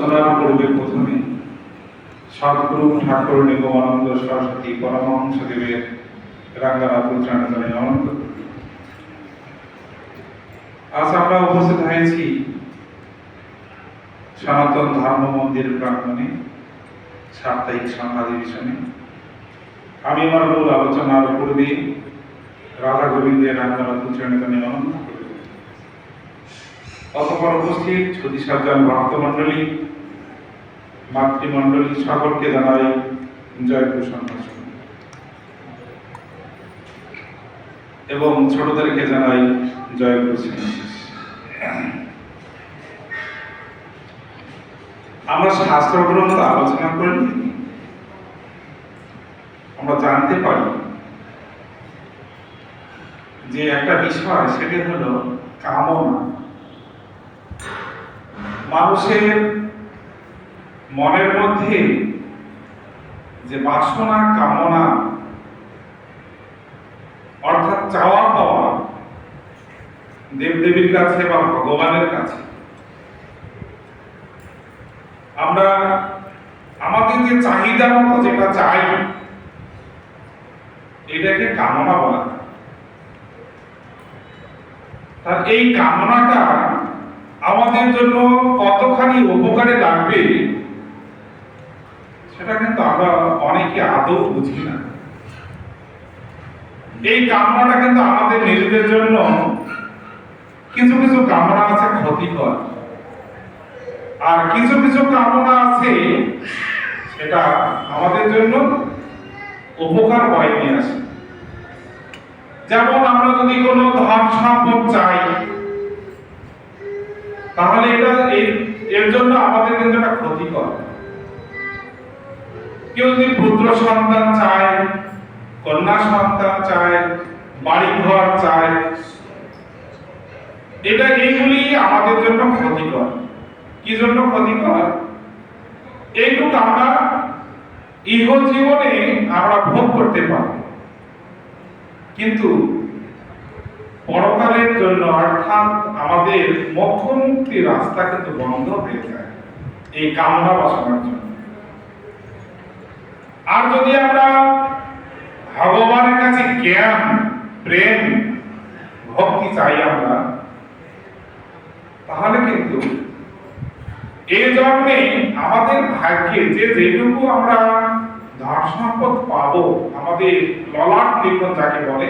আলোচনার পূর্বে প্রথমে সদ্গুরু ঠাকুর নিগমানন্দ সরস্বতী পরমহংস দেবের উচ্চারণ অনন্ত আজ আমরা উপস্থিত হয়েছি সনাতন ধর্ম মন্দির প্রাঙ্গণে, সাপ্তাহিক সন্ধ্যাধিবেশনে আমি আমার মূল আলোচনার পূর্বে রাধা গোবিন্দের উচ্চারণ করে অনন্ত অতপর উপস্থিত ছুটি সাজ্জান ভক্তমণ্ডলী মাতৃমণ্ডলী সকলকে জানাই জয় কুসন এবং ছোটদেরকে জানাই জয় কুসন আমরা শাস্ত্র গ্রন্থ আলোচনা করি। আমরা জানতে পারি যে একটা বিষয়, সেটি হলো কামনা। মানুষের মনের মধ্যে যে বাসনা, কামনা, অর্থাৎ চাওয়া পাওয়া, দেবদেবীর কাছে বা ভগবানের কাছে, আমরা আমাদের যে চাহিদা মতো যেটা চাই, এটাকে কামনা বলা। তার এই কামনাটা আমাদের জন্য কতখানি উপকারে লাগবে সেটা কিন্তু আমরা অনেকে আদৌ বুঝি না। এই কামনাটা কিন্তু আমাদের নিজেদের জন্য কিছু কিছু কামনা আছে ক্ষতিকর। আর কিছু কিছু কামনা আছে সেটা আমাদের জন্য উপকার বয়ে নিয়ে আসে। যেমন আমরা যদি কোনো ধন সম্পদ চাই, তাহলে এটা এর- জন্য আমাদের কিন্তু একটা ক্ষতিকর। কেউ যদি পুত্র সন্তান চায়, কন্যা সন্তান চায় বাড়ি ঘর চায়, এটা এইগুলি আমাদের জন্য ক্ষতিকর। কি জন্য ক্ষতিকর? এইটুকু আমরা ইহ জীবনে আমরা ভোগ করতে পারি। কিন্তু পরকালের জন্য অর্থাৎ আমাদের মোক্ষ মুক্তির রাস্তা কিন্তু বন্ধ হয়ে যায়। এই কামনা বাসনার জন্য। আর যদি আমরা ভগবানের কাছে জ্ঞান, প্রেম, ভক্তি চাই আমরা, তাহলে কিন্তু এই জন্মে আমাদের ভাগ্যে যে যেটুকু আমরা ধন সম্পদ পাবো, আমাদের ললাট লিখন যাকে বলে,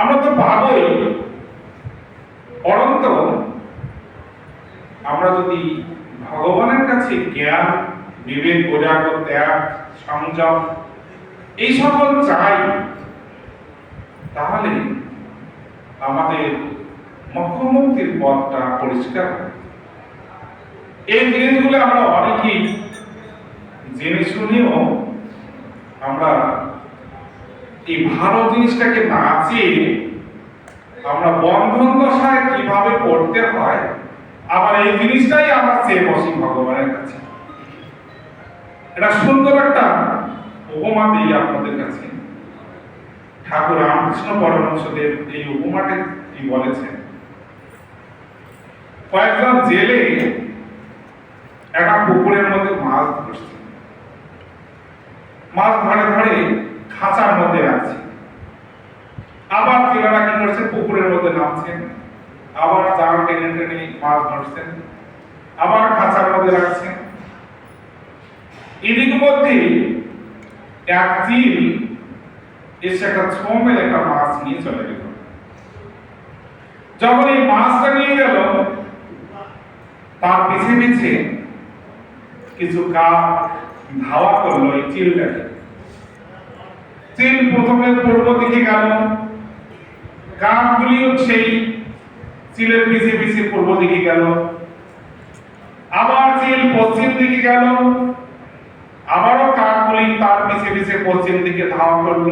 আমরা তো পাবই। পরন্ত আমরা যদি ভগবানের কাছে জ্ঞান বিবেক বৈরাগ্য ত্যাগ, সংযম, এই সকল চাই, তাহলে আমাদের মুখ্যমন্ত্রীর পথটা পরিষ্কার। এই জিনিসগুলো আমরা অনেকেই জেনে শুনেও আমরা এই ভালো জিনিসটাকে না চেয়ে আমরা বন্ধন দশায় কীভাবে পড়তে হয়, আবার এই জিনিসটাই আমরা চেয়ে বসি ভগবানের কাছে এটা সুন্দর একটা উপমা দিই আপনাদের কাছে। ঠাকুর রামকৃষ্ণ পরমহংসদেব এই উপমাটি বলেছেন? কয়েকজন জেলে একটা পুকুরের মধ্যে মাছ ধরছে। মাছ ধরে ধরে খাঁচার মধ্যে রাখছে। আবার জেলেরা কি করছে? পুকুরের মধ্যে নামছেন। আবার জাল টেনে টেনে মাছ ধরছেন, আবার খাঁচার মধ্যে রাখছেন। এদিক মধ্যে এক চিল এসে একটা ছোমের একটা মাছ নিয়ে চলে গেল। যখন এই মাছটা নিয়ে গেল, তার পিছে পিছে কিছু কাক ধাওয়া করল এই চিলটাকে। চিল প্রথমে পূর্ব দিকে গেল কাকগুলিও সেই চিলের পিছে পিছে পূর্ব দিকে গেল। আবার চিল পশ্চিম দিকে গেল আবারও কাকগুলি তার পিছে পিছে পশ্চিম দিকে ধাওয়া করল।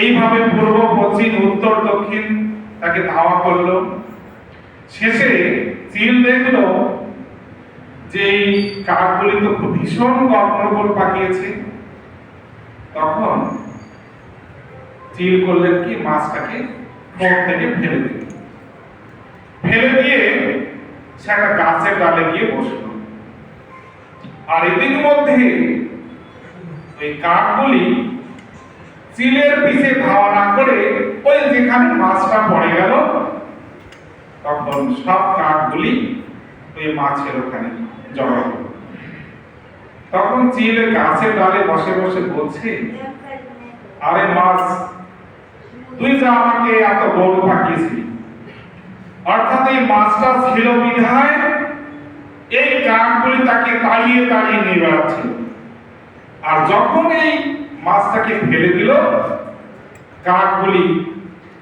এইভাবে পূর্ব, পশ্চিম, উত্তর, দক্ষিণ তাকে ধাওয়া করল। শেষে চিল দেখল যে এই কাকগুলি তো খুব ভীষণ গন্ডগোল পাকিয়েছে। তখন চিল করলেন কি, মাছটাকে ঠোঁট থেকে ফেলে দিল ফেলে দিয়ে সে একটা গাছের ডালে গিয়ে বসল। আর এদিক মধ্যে ওই কাকগুলি চিলের পিছে ধাওয়া না করে ওই যেখানে মাছটা পড়ে গেল, তখন সব কাকগুলি ওই মাছের ওখানে জড়ো তখন চিল গাছের ডালে বসে বসে বলছে, আরে মাছ, তুই যা আমাকে এত বড় পাঠিয়েছিলি অর্থাৎ এই মাছটা ছিল বিধায় এই কাকগুলি তাকে তাড়িয়ে তাড়িয়ে নিয়ে বেড়াচ্ছিল আর যখন এই মাছটাকে ফেলে দিল কাকগুলি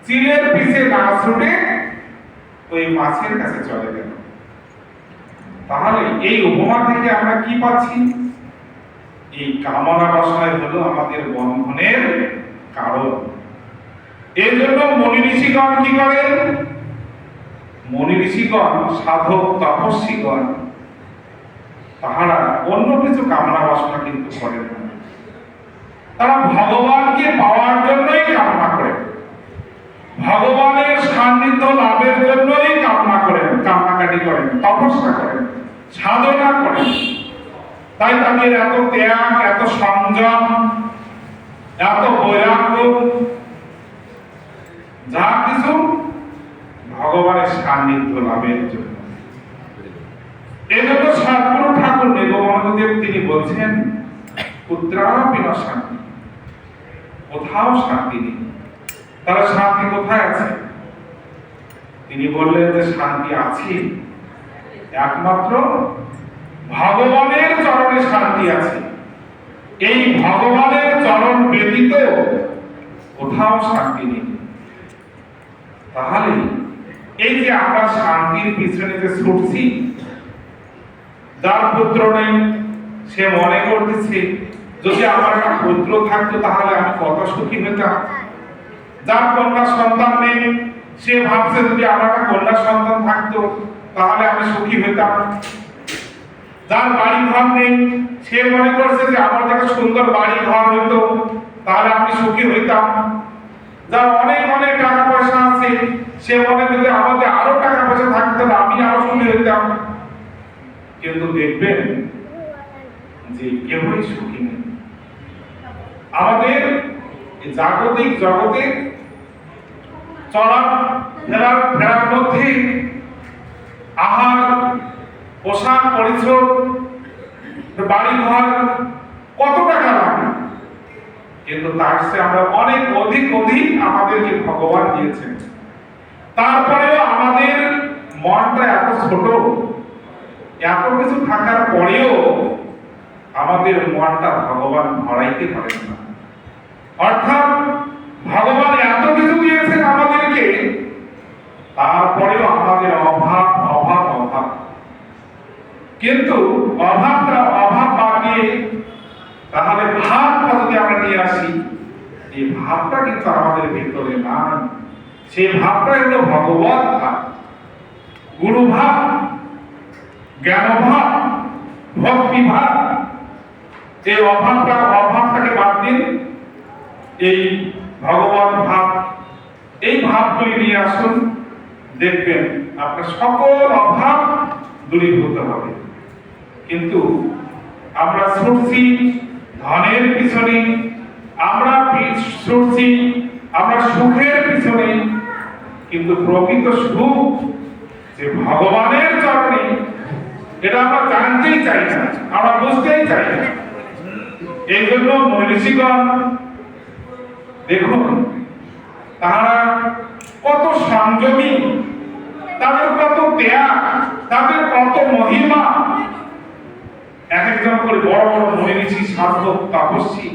চিলের পিছে না ছুটে ওই মাছের কাছে চলে গেল। তাহলে এই উপমা থেকে আমরা কি পাচ্ছি? এই কামনা বাসনায় হলো আমাদের বন্ধনের কারণ। এর জন্য মনি ঋষিগণ কি করেন? মনি ঋষিগণ সাধক তপস্বীগণ তাহারা অন্য কিছু কামনা বাসনা কিন্তু করেন না। তারা ভগবানকে পাওয়ার জন্যই কামনা করেন ভগবানের সান্নিধ্য লাভের জন্যই কামনা করেন কামনাকাটি করেন, তপস্যা করেন, সাধনা করেন। তাই তাদের এত ত্যাগ, এত সংযম, এত বৈরাগ্য, যা কিছু ভগবানের সান্নিধ্য লাভের জন্য এজন্য সদ্গুরু ঠাকুর নিগমানন্দেব তিনি বলছেন পুত্রাপি না শান্তি, কোথাও শান্তি নেই। তাহলে শান্তি কোথায় আছে? তিনি বললেন যে, শান্তি আছে। একমাত্র ভগবানের চরণে শান্তি আছে। এই ভগবানের চরণ ব্যতীত কোথাও শান্তি নেই। তাহলে এই যে আমরা শান্তির পিছনে যে ছুটছি, যার পুত্র নেই সে মনে করতেছে, যদি আমার একটা পুত্র থাকতো তাহলে আমি কত সুখী হতাম যার কন্যা সন্তান নেই, সে ভাবছে যদি আমার একটা কন্যা সন্তান থাকতো, তাহলে আমি সুখী হতাম যার বাড়ি ঘর নেই, সে মনে করছে যে আমার একটা সুন্দর বাড়ি ঘর হইতো, তাহলে আমি সুখী হইতাম। যার অনেক অনেক টাকা পয়সা আছে, সে মনে করছে আমাদের আরও টাকা পয়সা থাকতো, আমি আরও সুখী হইতাম। কিন্তু দেখবেন যে কেউই সুখী নেই। আমাদের জাগতিক জগতে চলা ফেরার ফেরার মধ্যে আহার, পোশাক, পরিচ্ছদ বাড়ি ঘর কত টাকা লাগে। কিন্তু তার চেয়ে আমরা অনেক অধিক অধিক আমাদেরকে ভগবান দিয়েছেন। তারপরেও আমাদের মনটা এত ছোট, এত কিছু থাকার পরেও আমাদের মনটা ভগবান ভরাইতে পারেন না। অর্থাৎ ভগবান এত কিছু দিয়েছেন আমাদেরকে, তারপরেও আমাদের অভাব অভাব অভাব। কিন্তু অভাবটা অভাব বাড়িয়ে তাহলে ভাবটা যদি আমরা নিয়ে আসি। এই ভাবটা কিন্তু আমাদের ভিতরে নাই। সেই ভাবটা হলো ভগবত ভাব গুরু ভাব জ্ঞান ভাব ভক্তি ভাব এই অভাবটা অভাবটাকে বাদ দিন, এই ভগবান ভাব। এই ভাবগুলি নিয়ে আসুন, দেখবেন আপনার সকল অভাব দূরীভূত হবে। কিন্তু আমরা ছুটছি ধনের পিছনে, আমরা ছুটছি আমরা সুখের পিছনে, কিন্তু প্রকৃত সুখ যে ভগবানের চরণে, এটা আমরা জানতেই চাই না, আমরা বুঝতেই চাই না। এই জন্য মনীষীগণ, দেখুন তারা কত সংযমী তাদের কত ত্যাগ, তাদের কত মহিমা। এক একজন করে বড় বড় মনে ঋষি সাধক তাপস্বী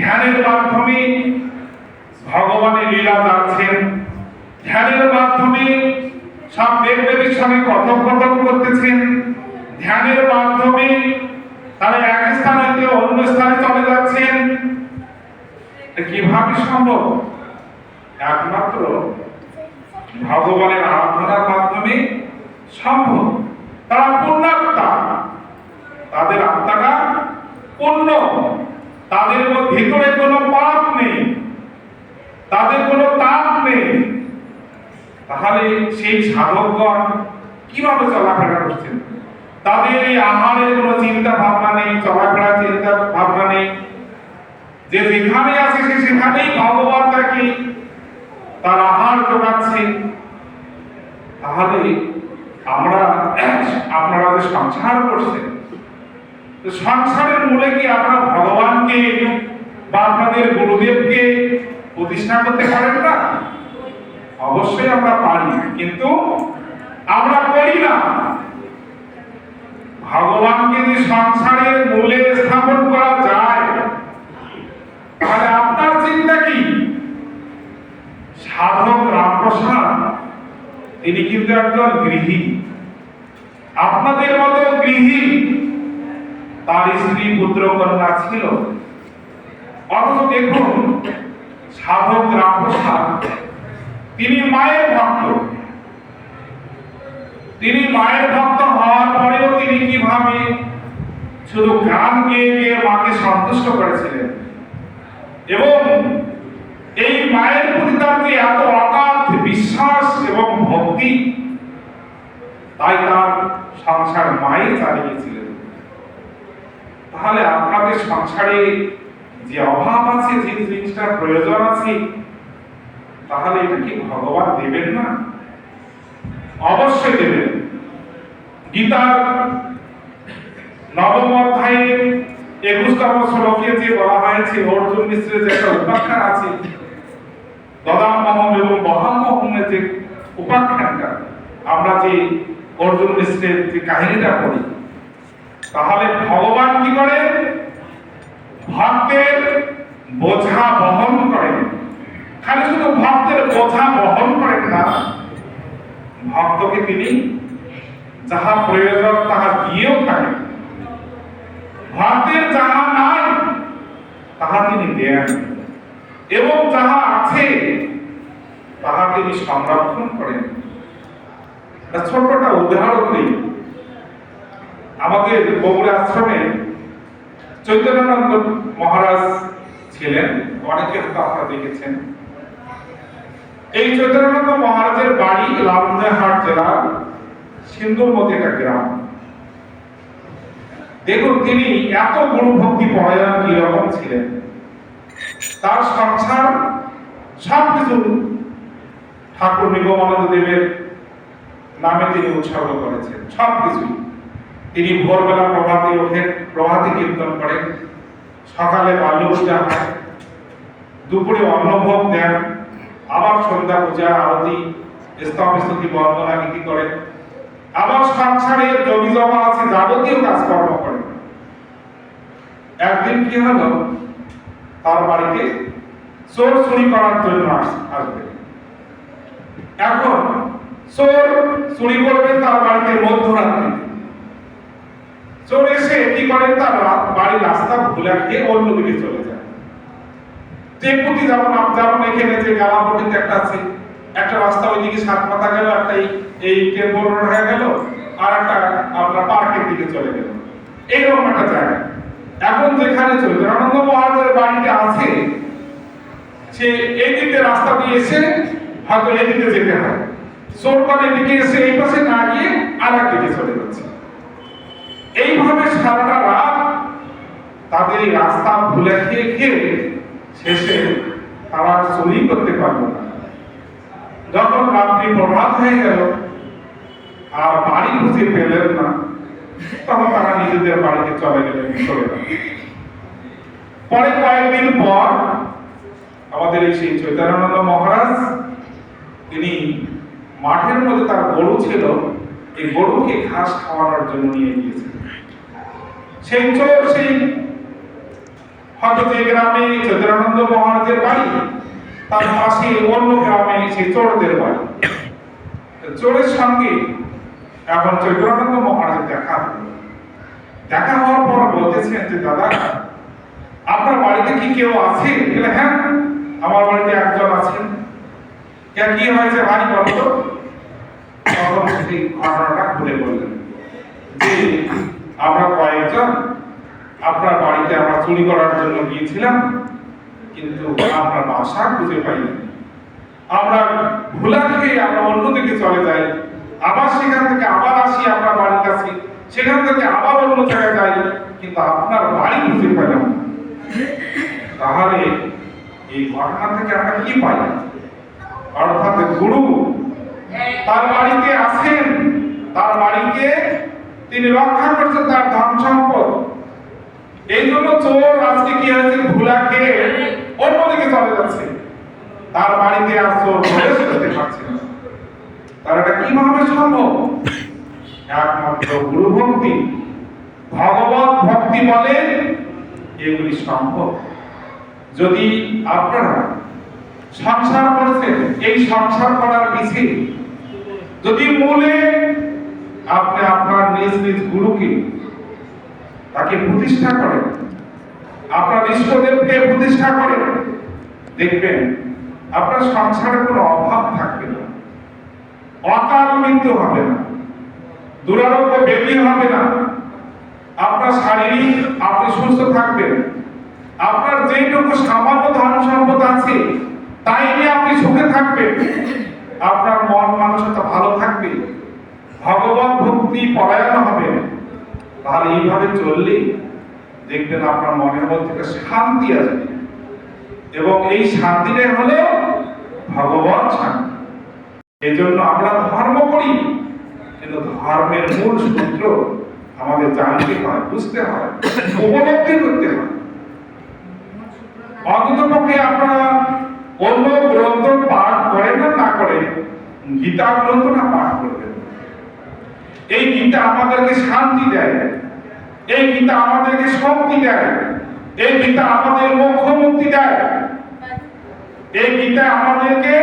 ধ্যানের মাধ্যমে ভগবানের লীলা যাচ্ছেন ধ্যানের মাধ্যমে সব দেব দেবীর সঙ্গে কথোপকথন করতেছেন। ধ্যানের মাধ্যমে তারা এক স্থান হইতে অন্য স্থানে চলে যাচ্ছেন? কীভাবে সম্ভব? একমাত্র ভগবানের আরাধনার মাধ্যমে সম্ভব। তারা পূর্ণাত্মা তাদের আত্মাটা পূর্ণ। তাদের ভিতরে কোনো পাপ নেই। তাদের কোনো তাপ নেই। তাহলে সেই সাধকগণ কীভাবে চলাফেরা করছেন? তাদের এই আহারের কোনো চিন্তা ভাবনা নেই, চলাফেরার চিন্তা ভাবনা নেই। যে যেখানে আছে সে সেখানেই ভগবান তাকে তার আহার যোগাচ্ছে তাহলে আমরা, আপনারা যে সংসার করছেন সংসারের মূলে কি আপনারা ভগবানকে বা আপনাদের গুরুদেবকে প্রতিষ্ঠা করতে পারেন না? অবশ্যই আমরা পারি, কিন্তু আমরা করি না। ভগবানকে যদি সংসারের মূলে স্থাপন করা যায়, তাহলে আপনার চিন্তা কি? সাধক রামপ্রসাদ, তিনি কিন্তু একজন গৃহী। আপনাদের মতো গৃহী, তার স্ত্রী পুত্র কন্যা ছিল। অথচ দেখুন, সাধক রামপ্রসাদ, তিনি মায়ের ভক্ত। তিনি মায়ের ভক্ত হওয়ার পরেও তিনি কীভাবে শুধু গান গেয়ে গিয়ে মাকে সন্তুষ্ট করেছিলেন। এবং এই মায়ের প্রতি তার যে এত অগাধ বিশ্বাস এবং ভক্তি, তাই তার সংসার মাই চালিয়েছিলেন। তাহলে আপনাদের সংসারে যে অভাব আছে, যে জিনিসটার প্রয়োজন আছে, তাহলে এটা কি ভগবান দেবেন না? অবশ্যই দেবেন। গীতার নবম অধ্যায়ে একুশতম শ্লোকে যে বলা হয়েছে, অর্জুন মিশ্রের যে একটা উপাখ্যান আছে দদামহম এবং মহামহমের যে উপাখ্যানটা, আমরা যে অর্জুন মিশ্রের যে কাহিনীটা পড়ি, তাহলে ভগবান কি করে? ভক্তের বোঝা বহন করেন। খালি শুধু ভক্তের বোঝা বহন করেন না, ভক্তকে তিনি যাহা প্রয়োজন তাহা দিয়েও থাকেন। ভক্তের যাহা নাই, তাহা তিনি দেন। এবং যাহা আছে, তাহা তিনি সংরক্ষণ করেন। ছোট্টটা উদাহরণ দিই। আমাদের বগুড়া আশ্রমে চৈতন্যানন্দ মহারাজ ছিলেন, অনেকে আপনারা দেখেছেন। এই চৈতন্যানন্দ মহারাজের বাড়ি লালমনিরহাট জেলার সিন্ধুর মধ্যে একটা গ্রাম। দেখুন, তিনি এত গুরু ভক্তি পরায়ণ কীরকম ছিলেন? তার সংসার, সবকিছু ঠাকুর নিগমানন্দ দেবের নামে তিনি উৎসর্গ করেছেন, সবকিছুই। তিনি ভোরবেলা প্রভাতে ওঠেন, প্রভাতে কীর্তন করেন, সকালে বাল্য পূজা হয় দুপুরে অন্নভোগ দেন, আবার সন্ধ্যা পূজা, আরতি স্তব স্তুতি বন্দনা নীতি করেন? আবার সংসারে জমি জমা আছে, যাবতীয় কাজকর্ম। একদিন কি হলো? তার বাড়িতে চোর চুরি করার জন্য আসবে। এখন চোর চুরি করবে তার বাড়িতে মধ্যরাত্রিতে চোর এসে কি করেন তার বাড়ির রাস্তা ভুলে খেয়ে অন্যদিকে চলে যায়। যে প্রতি যেমন যেমন এখানে যে গালাপটিতে একটা আছে, একটা রাস্তা ওইদিকে সাত পাতা গেল, একটা এই এই রোড হয়ে গেল, আর একটা আপনার পার্কের দিকে চলে গেল এইরকম একটা জায়গা। এখন যেখানে চৈতন্যানন্দ মহারাজের বাড়িটা আছে, সে এই দিকে রাস্তা দিয়ে এসে হয়তো এদিকে যেতে হয়। সোরপাল এদিকে এসে এই পাশে না গিয়ে আর এক দিকে চলে যাচ্ছে। এইভাবে সারাটা রাত তাদের এই রাস্তা ভুলে খেয়ে খেয়ে শেষে তারা চুরি করতে পারল না। যখন রাত্রি প্রভাত হয়ে গেল, আর বাড়ি খুঁজে পেলেন না। তখন তারা নিজেদের বাড়িতে চলে গেলেন, চলে পরে কয়েকদিন পর আমাদের এই সেই চৈতন্যানন্দ মহারাজ, তিনি মাঠের মধ্যে তার গরু ছিল, এই গরুকে ঘাস খাওয়ানোর জন্য নিয়ে সেই চোর সেই হয়তো যে গ্রামে চৈতন্যানন্দ মহারাজের বাড়ি, তার পাশে অন্য গ্রামে সেই চোরদের বাড়ি। চোরের সঙ্গে এখন চৈতন্যানন্দ মহারাজের দেখা দেখা হওয়ার পর বলতেছেন যে, দাদা, আপনার বাড়িতে কি কেউ আছে? বলে হ্যাঁ আমার বাড়িতে একজন আছেন। কে হয়েছে ভাই, বলো তো? তখন সেই ঘটনাটা খুলে বললেন যে, আমরা কয়েকজন, আপনার বাড়িতে আমরা চুরি করার জন্য গিয়েছিলাম, কিন্তু আপনার বাসা খুঁজে পাইনি। আমরা ভুলা খেয়ে আমরা অন্যদিকে চলে যাই। আবার সেখান থেকে আবার আসি আপনার বাড়ির কাছে সেখান থেকে আবার অন্য জায়গায় যাই, কিন্তু আপনার বাড়ি খুঁজে পেলাম তাহলে এই ঘটনা থেকে আমরা কি পাই? অর্থাৎ গুরু তার বাড়িতে আসেন তার বাড়িকে তিনি রক্ষা করছেন, তার ধন সম্পদ। এই জন্য চোর আজকে কি হয়েছে? ভুলা খেয়ে অন্যদিকে চলে যাচ্ছে। তার বাড়িতে আর চোর প্রবেশ করতে পারছে না। এটা কীভাবে সম্ভব? একমাত্র গুরু ভক্তি ভগবত ভক্তি বলে এগুলি সম্ভব। যদি আপনারা সংসার করছেন, এই সংসার করার পিছে যদি মূলে আপনি আপনার নিজ নিজ গুরুকে তাকে প্রতিষ্ঠা করেন, আপনার ইষ্টদেবকে প্রতিষ্ঠা করেন, দেখবেন আপনার সংসারে কোনো অভাব থাকবে না। অকাল মৃত্যু হবে না, দুরারোগ্য ব্যাধি হবে না। আপনার শারীরিক, আপনি সুস্থ থাকবেন। আপনার যেটুকু সামান্য ধন সম্পদ আছে, তাই নিয়ে আপনি সুখে থাকবেন। আপনার মন মানসিকতা ভালো থাকবে। ভগবান ভক্তি পরায়ণ হবে। তাহলে এইভাবে চললে দেখবেন আপনার মনের মধ্যে একটা শান্তি আসবে। এবং এই শান্তিটাই হলো ভগবান শান্তি। এই জন্য আমরা ধর্ম করি। কিন্তু ধর্মের মূল সূত্র আমাদের জানতে হয়, বুঝতে হয়, উপলব্ধি করতে হয়। অন্ততপক্ষে আপনারা অন্য গ্রন্থ পাঠ করেন না না করেন, গীতা গ্রন্থটা পাঠ করবেন। এই গীতা আমাদেরকে শান্তি দেয়। এই গীতা আমাদেরকে শক্তি দেয়। এই গীতা আমাদের মোক্ষ মুক্তি দেয়। এই গীতা আমাদেরকে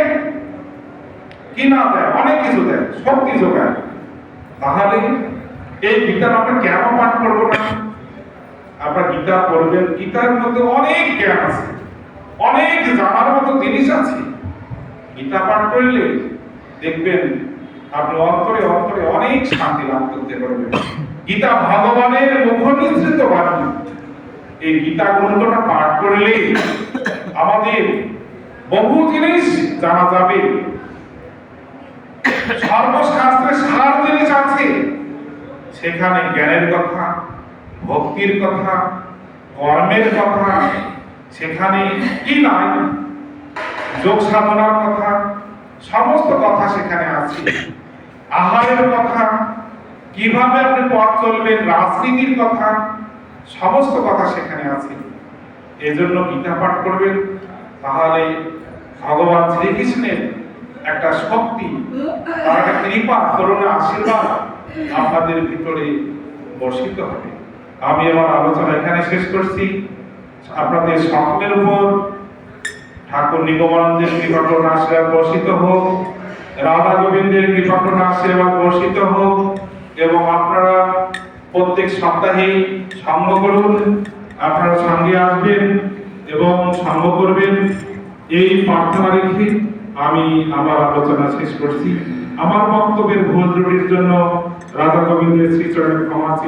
কি না দেয়? অনেক কিছু দেয়, সব কিছু যোগায় তাহলে এই গীতা আমরা কেন পাঠ করব না? আপনার গীতা পড়বেন, গীতার মধ্যে অনেক জ্ঞান আছে, অনেক জানার মতো জিনিস আছে। গীতা পাঠ করলে দেখবেন আপনি অন্তরে অন্তরে অনেক শান্তি লাভ করতে পারবেন। গীতা ভগবানের মুখনিসৃত বাণী। এই গীতা গ্রন্থটা পাঠ করলে আমাদের বহু জিনিস জানা যাবে। সর্বশাস্ত্রে সার জিনিস আছে। সেখানে জ্ঞানের কথা, ভক্তির কথা, কর্মের কথা, সেখানে কি নাই? যোগ সাধনার কথা, সমস্ত কথা সেখানে আছে। আহারের কথা, কীভাবে আপনি পথ চলবেন, রাজনীতির কথা, সমস্ত কথা সেখানে আছে। এজন্য গীতা পাঠ করবেন, তাহলে ভগবান শ্রীকৃষ্ণের একটা শক্তি, তার একটা কৃপা, করুণা, আশীর্বাদ আপনাদের ভিতরে বর্ষিত হবে। আমি আমার আলোচনা এখানে শেষ করছি। আপনাদের সকলের উপর ঠাকুর নিগমানন্দের কৃপা, করুণা, আশীর্বাদ বর্ষিত হোক, রাধা গোবিন্দের কৃপা, করুণা, আশীর্বাদ বর্ষিত হোক, এবং আপনারা প্রত্যেক সপ্তাহে সঙ্গ করুন, আপনারা সঙ্গে আসবেন এবং সঙ্গ করবেন। এই প্রার্থনা রেখে আমি আমার আলোচনা শেষ করছি। আমার বক্তব্যের ভুল ত্রুটির জন্য রাধা গোবিন্দের শ্রীচরণে ক্ষমা